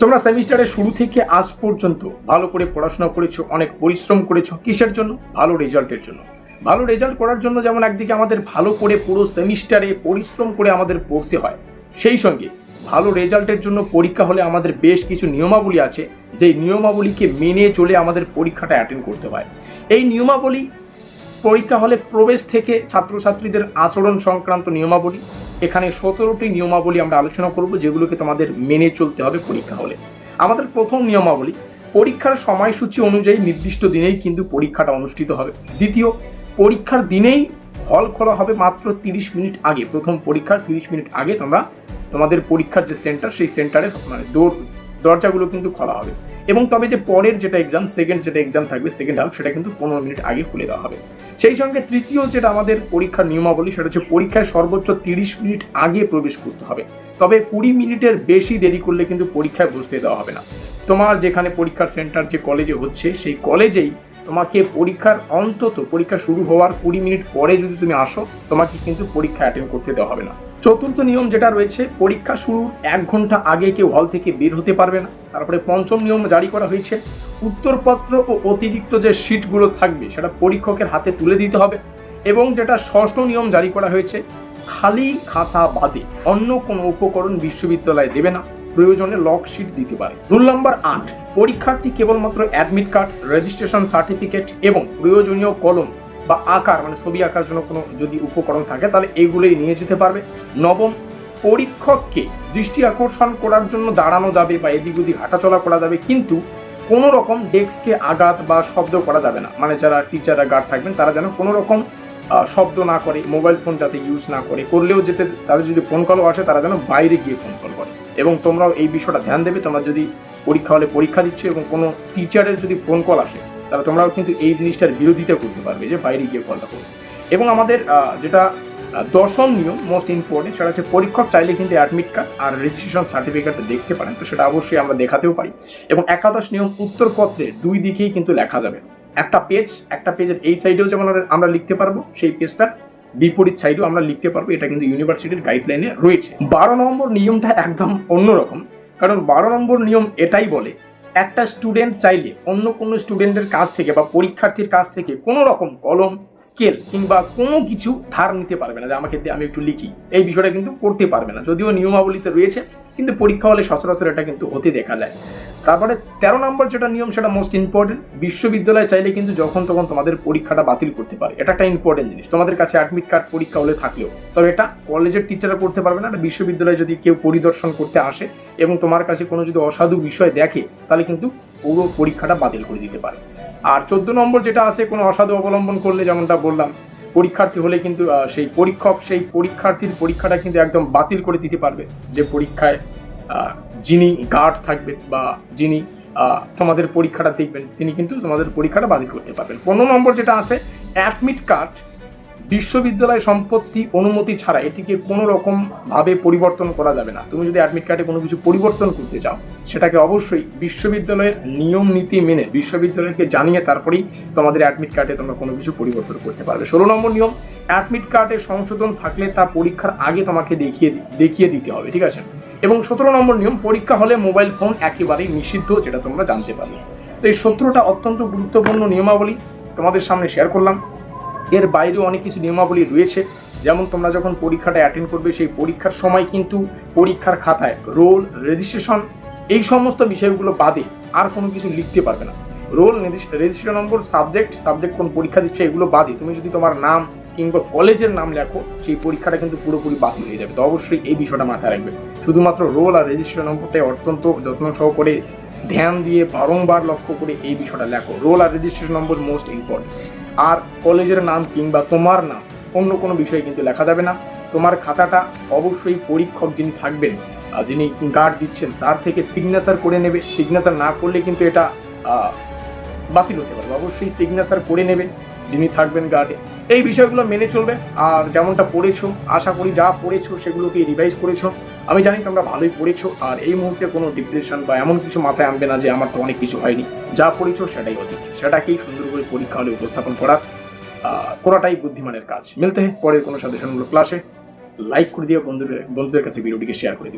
তোমরা সেমিস্টারের শুরু থেকে আজ পর্যন্ত ভালো করে পড়াশোনা করেছ, অনেক পরিশ্রম করেছ। কিসের জন্য? ভালো রেজাল্টের জন্য। ভালো রেজাল্ট করার জন্য যেমন একদিকে আমাদের ভালো করে পুরো সেমিস্টারে পরিশ্রম করে আমাদের পড়তে হয়, সেই সঙ্গে ভালো রেজাল্টের জন্য পরীক্ষা হলে আমাদের বেশ কিছু নিয়মাবলী আছে, যেই নিয়মাবলীকে মেনে চলে আমাদের পরীক্ষাটা অ্যাটেন্ড করতে হয়। এই নিয়মাবলী পরীক্ষা হলে প্রবেশ থেকে ছাত্রছাত্রীদের আচরণ সংক্রান্ত নিয়মাবলী। এখানে সতেরোটি নিয়মাবলী আমরা আলোচনা করব, যেগুলোকে তোমাদের মেনে চলতে হবে পরীক্ষা হলে। আমাদের প্রথম নিয়মাবলী, পরীক্ষার সময়সূচি অনুযায়ী নির্দিষ্ট দিনেই কিন্তু পরীক্ষাটা অনুষ্ঠিত হবে। দ্বিতীয়, পরীক্ষার দিনেই হল খোলা হবে মাত্র তিরিশ মিনিট আগে। প্রথম পরীক্ষার তিরিশ মিনিট আগে তোমরা তোমাদের পরীক্ষার যে সেন্টার, সেই সেন্টারে মানে দৌড় দরজাগুলো কিন্তু খোলা হবে। এবং তবে যে পরের যেটা এক্সাম সেকেন্ড যেটা এক্সাম থাকবে সেকেন্ড হাফ সেটা কিন্তু পনেরো মিনিট আগে খুলে দেওয়া হবে। সেই সঙ্গে তৃতীয় যেটা আমাদের পরীক্ষার নিয়মাবলী, সেটা হচ্ছে পরীক্ষায় সর্বোচ্চ তিরিশ মিনিট আগে প্রবেশ করতে হবে। তবে কুড়ি মিনিটের বেশি দেরি করলে কিন্তু পরীক্ষায় বসতে দেওয়া হবে না। তোমার যেখানে পরীক্ষার সেন্টার যে কলেজে হচ্ছে, সেই কলেজেই তোমাকে পরীক্ষার অন্তত, পরীক্ষা শুরু হওয়ার কুড়ি মিনিট পরে যদি তুমি আসো, তোমাকে কিন্তু পরীক্ষা অ্যাটেন্ড করতে দেওয়া হবে না। চতুর্থ নিয়ম যেটা রয়েছে, পরীক্ষা শুরুর এক ঘণ্টা আগে কেউ হল থেকে বের হতে পারবে না। তারপরে পঞ্চম নিয়ম জারি করা হয়েছে, উত্তরপত্র ও অতিরিক্ত যে শিটগুলো থাকবে, সেটা পরীক্ষকের হাতে তুলে দিতে হবে এবং যেটা ষষ্ঠ নিয়ম জারি করা হয়েছে, খালি খাতা বাদে অন্য কোনো উপকরণ বিশ্ববিদ্যালয় দেবে না। প্রয়োজনে লক শিট দিতে পারে। রুল নাম্বার আট, পরীক্ষার্থী কেবলমাত্র অ্যাডমিট কার্ড রেজিস্ট্রেশন সার্টিফিকেট এবং প্রয়োজনীয় কলম বা আকার মানে ছবি আঁকার জন্য কোনো যদি উপকরণ থাকে, তাহলে এগুলোই নিয়ে যেতে পারবে। নবম, পরীক্ষককে দৃষ্টি আকর্ষণ করার জন্য দাঁড়ানো যাবে বা এদিক ওদিক হাঁটাচলা করা যাবে, কিন্তু কোনো রকম ডেস্ককে আঘাত বা শব্দ করা যাবে না। মানে যারা টিচাররা গার্ড থাকবেন, তারা যেন কোনো রকম শব্দ না করে মোবাইল ফোন যাতে ইউজ না করে, করলেও যেতে তাদের যদি ফোন কলও আসে, তারা যেন বাইরে গিয়ে ফোন কল করে। এবং তোমরাও এই বিষয়টা ধ্যান দেবে, তোমরা যদি পরীক্ষা হলে পরীক্ষা দিচ্ছ এবং কোনো টিচারের যদি ফোন কল আসে, তাহলে তোমরাও কিন্তু এই জিনিসটার বিরোধিতা করতে পারবে যে বাইরে গিয়ে কলটা করবে এবং আমাদের যেটা দশম নিয়ম মোস্ট ইম্পর্টেন্ট সেটা হচ্ছে পরীক্ষক চাইলে কিন্তু অ্যাডমিট কার্ড আর রেজিস্ট্রেশন সার্টিফিকেটটা দেখতে পারেন। তো সেটা অবশ্যই আমরা দেখাতেও পারি। এবং একাদশ নিয়ম উত্তরপত্রে দুই দিকেই কিন্তু লেখা যাবে। একটা পেজ একটা পেজের এই সাইডেও যেমন আমরা- লিখতে পারব, সেই পেজটার বিপরীত সাইডেও আমরা লিখতে পারব। এটা কিন্তু ইউনিভার্সিটির গাইডলাইনে রয়েছে। বারো নম্বর নিয়মটা একদম অন্যরকম, কারণ বারো নম্বর নিয়ম এটাই বলে, একটা স্টুডেন্ট চাইলে অন্য কোনো স্টুডেন্টের কাছ থেকে বা পরীক্ষার্থীর কাছ থেকে কোনো রকম কলম স্কেল কিংবা কোনো কিছু ধার নিতে পারবে না। যে আমাকে দিয়ে আমি একটু লিখি। এই বিষয়টা কিন্তু করতে পারবে না। যদিও নিয়মাবলীতে রয়েছে, কিন্তু পরীক্ষা হলে সচরাচর এটা কিন্তু হতে দেখা যায়। তারপরে তেরো নম্বর যেটা নিয়ম, সেটা মোস্ট ইম্পর্টেন্ট বিশ্ববিদ্যালয় চাইলে কিন্তু যখন তখন তোমাদের পরীক্ষাটা বাতিল করতে পারে। এটা একটা ইম্পর্টেন্ট জিনিস। তোমাদের কাছে অ্যাডমিট কার্ড পরীক্ষা হলে থাকলেও। তবে এটা কলেজের টিচাররা করতে পারবে না। এটা বিশ্ববিদ্যালয়ে যদি কেউ পরিদর্শন করতে আসে এবং তোমার কাছে কোনো যদি অসাধু বিষয় দেখে, তাহলে কিন্তু পুরো পরীক্ষাটা বাতিল করে দিতে পারে। আর চোদ্দ নম্বর যেটা আছে, কোনো অসাধু অবলম্বন করলে যেমনটা বললাম, পরীক্ষার্থী হলে কিন্তু সেই পরীক্ষক, সেই পরীক্ষার্থীর পরীক্ষাটা কিন্তু একদম বাতিল করে দিতে পারবে। যে পরীক্ষায় যিনি গার্ড থাকবেন বা যিনি তোমাদের পরীক্ষাটা দেখবেন, তিনি কিন্তু তোমাদের পরীক্ষাটা বাতিল করতে পারবেন। পনেরো নম্বর যেটা আছে অ্যাডমিট কার্ড বিশ্ববিদ্যালয় সম্পত্তি অনুমতি ছাড়া এটিকে কোনো রকম ভাবে পরিবর্তন করা যাবে না। তুমি যদি অ্যাডমিট কার্ডে কোনো কিছু পরিবর্তন করতে চাও, সেটাকে অবশ্যই বিশ্ববিদ্যালয়ের নিয়ম নীতি মেনে, বিশ্ববিদ্যালয়কে জানিয়ে তারপরেই তোমাদের অ্যাডমিট কার্ডে তোমরা কোনো কিছু পরিবর্তন করতে পারবে। ষোলো নম্বর নিয়ম অ্যাডমিট কার্ডে সংশোধন থাকলে তা পরীক্ষার আগে তোমাকে দেখিয়ে দেখিয়ে দিতে হবে, ঠিক আছে? এবং সতেরো নম্বর নিয়ম, পরীক্ষা হলে মোবাইল ফোন একেবারেই নিষিদ্ধ, যেটা তোমরা জানতে পারবে। তো এই সতেরোটা অত্যন্ত গুরুত্বপূর্ণ নিয়মাবলী তোমাদের সামনে শেয়ার করলাম। এর বাইরেও অনেক কিছু নিয়মাবলী রয়েছে। যেমন তোমরা যখন পরীক্ষাটা অ্যাটেন্ড করবে, সেই পরীক্ষার সময় কিন্তু পরীক্ষার খাতায় রোল রেজিস্ট্রেশন এই সমস্ত বিষয়গুলো বাদে আর কোনো কিছু লিখতে পারবে না। Roll registration number subject subject কোন পরীক্ষা দিচ্ছে, এগুলো বাদে। তুমি যদি তোমার নাম কিংবা কলেজের নাম লেখো, সেই পরীক্ষাটা কিন্তু পুরোপুরি বাতিল হয়ে যাবে। তো অবশ্যই এই বিষয়টা মাথায় রাখবে। শুধুমাত্র রোল আর রেজিস্ট্রেশন নম্বরটাই অত্যন্ত যত্ন সহকারে ধ্যান দিয়ে বারংবার লক্ষ্য করে এই বিষয়টা লেখো। রোল আর রেজিস্ট্রেশন নম্বর মোস্ট ইম্পর্টেন্ট আর কলেজের নাম কিংবা তোমার নাম, অন্য কোনো বিষয়ে কিন্তু লেখা যাবে না। তোমার খাতাটা অবশ্যই পরীক্ষক যিনি থাকবেন যিনি গার্ড দিচ্ছেন, তার থেকে সিগনেচার করে নেবে। সিগনেচার না করলে কিন্তু এটা বাতিল হতে পারবে। অবশ্যই সিগনেচার করে নেবে যিনি থাকবেন গার্ডে এই বিষয়গুলো মেনে চলবে। আর যেমনটা পড়েছো আশা করি যা পড়েছো সেগুলোকে রিভাইজ করেছ। আমি জানি তোমরা ভালোই পড়েছো আর এই মুহূর্তে কোনো ডিপ্রেশন বা এমন কিছু মাথায় আনবে না যে আমার তো অনেক কিছু হয়নি। যা পড়েছো সেটাই অধিক সেটাকেই সুন্দর করে পরীক্ষা হলে উপস্থাপন করা আহ, করাটাই বুদ্ধিমানের কাজ। মিলতে পরের কোনো সাজেশনগুলো ক্লাসে লাইক করে দিও বন্ধুদের বন্ধুদের কাছে ভিডিওটিকে শেয়ার করে দিও।